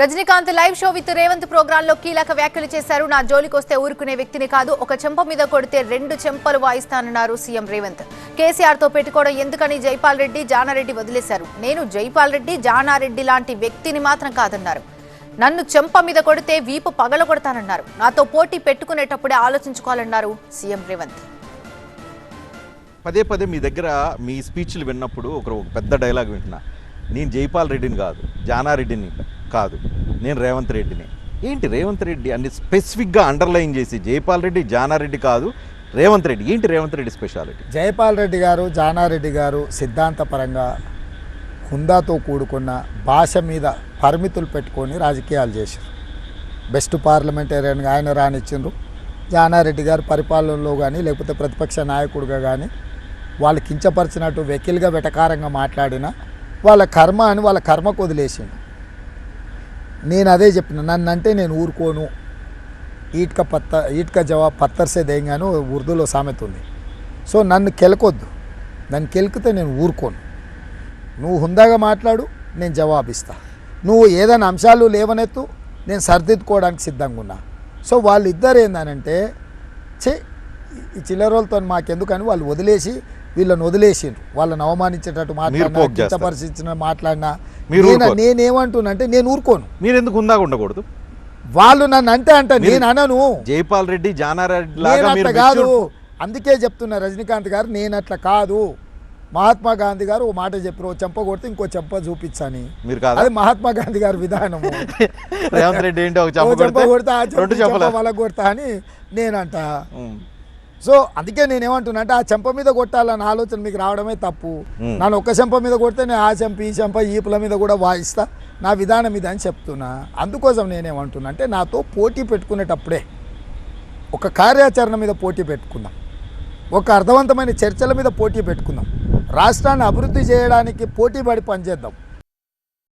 Rajinikanth live show with Revanth ప్రోగ్రామ్లో కీలక వ్యాఖ్యలు చేశారు. నా జోలికొస్తే ఊరుకునే వ్యక్తిని కాదు ఒక చెంప మీద కొడితే రెండు చెంపలు వాయిస్తానన్నారు సీఎం రేవంత్. కేసీఆర్తో పెట్టుకోవడం ఎందుకని జైపాల్ రెడ్డి జానారెడ్డి వదిలేశారు. నేను జైపాల్ రెడ్డి జానారెడ్డి లాంటి వ్యక్తిని మాత్రం కాదన్నారు. నన్ను చెంప మీద కొడితే వీపు పగల కొడతానన్నారు నాతో పోటీ పెట్టుకునేటప్పుడే ఆలోచించుకోవాలన్నారు సీఎం రేవంత్. పదే పదే మీ దగ్గర మీ స్పీచ్లు విన్నప్పుడు ఒక పెద్ద డైలాగ్ వింటున్నా. నేను జైపాల్ రెడ్డిని కాదు జానారెడ్డిని కాదు. నేను రేవంత్ రెడ్డిని. ఏంటి రేవంత్ రెడ్డి అన్ని స్పెసిఫిక్గా అండర్లైన్ చేసి జైపాల్ రెడ్డి జానారెడ్డి కాదు రేవంత్ రెడ్డి. ఏంటి రేవంత్ రెడ్డి స్పెషాలిటీ? జయపాల్ రెడ్డి గారు జానారెడ్డి గారు సిద్ధాంతపరంగా హుందాతో కూడుకున్న భాష మీద పరిమితులు పెట్టుకొని రాజకీయాలు చేశారు. బెస్ట్ పార్లమెంటేరియన్గా ఆయన రానిచ్చిండ్రు. జానారెడ్డి గారు పరిపాలనలో కానీ లేకపోతే ప్రతిపక్ష నాయకుడిగా కానీ వాళ్ళు కించపరిచినట్టు వెకిల్గా వెటకారంగా మాట్లాడినా వాళ్ళ కర్మ అని వాళ్ళ కర్మకు వదిలేసిండు. నేను అదే చెప్పిన నన్ను అంటే నేను ఊరుకోను. ఈట్క పత్త ఈట్క జవాబ్ పత్తర్సే దేంగాను ఉర్దూలో సామెత ఉంది. సో నన్ను కెలకొద్దు. నన్ను కెలికితే నేను ఊరుకోను. నువ్వు హుందాగా మాట్లాడు నేను జవాబిస్తా. నువ్వు ఏదైనా అంశాలు లేవనెత్తు నేను సరిదిద్దుకోవడానికి సిద్ధంగా ఉన్నా. సో వాళ్ళిద్దరు ఏందనంటే చే ఈ చిల్లరోలతో మాకెందుకని వాళ్ళు వదిలేసి వీళ్ళని వదిలేసిండ్రు. వాళ్ళని అవమానించేటట్టు మాట్లాడినా. కించపరిచిన మాట్లాడినా మీరు. నేనేమంటున్నా అంటే నేను ఊరుకోను. మీరు ఎందుకు ఉందాగా ఉండకూడదు? వాళ్ళు నన్ను అంటే అంట నేను అనను. జైపాల్ రెడ్డి జానారెడ్డి కాదు. అందుకే చెప్తున్నా రజనీకాంత్ గారు నేను అట్లా కాదు. మహాత్మా గాంధీ గారు ఓ మాట చెప్పారు ఓ చెంప కొడితే ఇంకో చెంప చూపించని. మీరు కాదా? అది మహాత్మా గాంధీ గారి విధానము. రేవంత్ రెడ్డి ఏంటి ఒక చెంప కొడితే చెంప రెండు ఈ చెంప చెంపల? వాళ్ళ కొడతా అని నేనంట. సో అందుకే నేను ఏమంటున్నా అంటే ఆ చెంప మీద కొట్టాలన్న ఆలోచన మీకు రావడమే తప్పు. నన్ను ఒక్క చెంప మీద కొడితే నేను ఆ చెంప ఈ చెంప ఈపుల మీద కూడా వాయిస్తా. నా విధానం ఇది అని చెప్తున్నా. అందుకోసం నేనేమంటున్నా అంటే నాతో పోటీ పెట్టుకునేటప్పుడే ఒక కార్యాచరణ మీద పోటీ పెట్టుకుందాం ఒక అర్థవంతమైన చర్చల మీద పోటీ పెట్టుకుందాం రాష్ట్రాన్ని అభివృద్ధి చేయడానికి పోటీ పడి పనిచేద్దాం.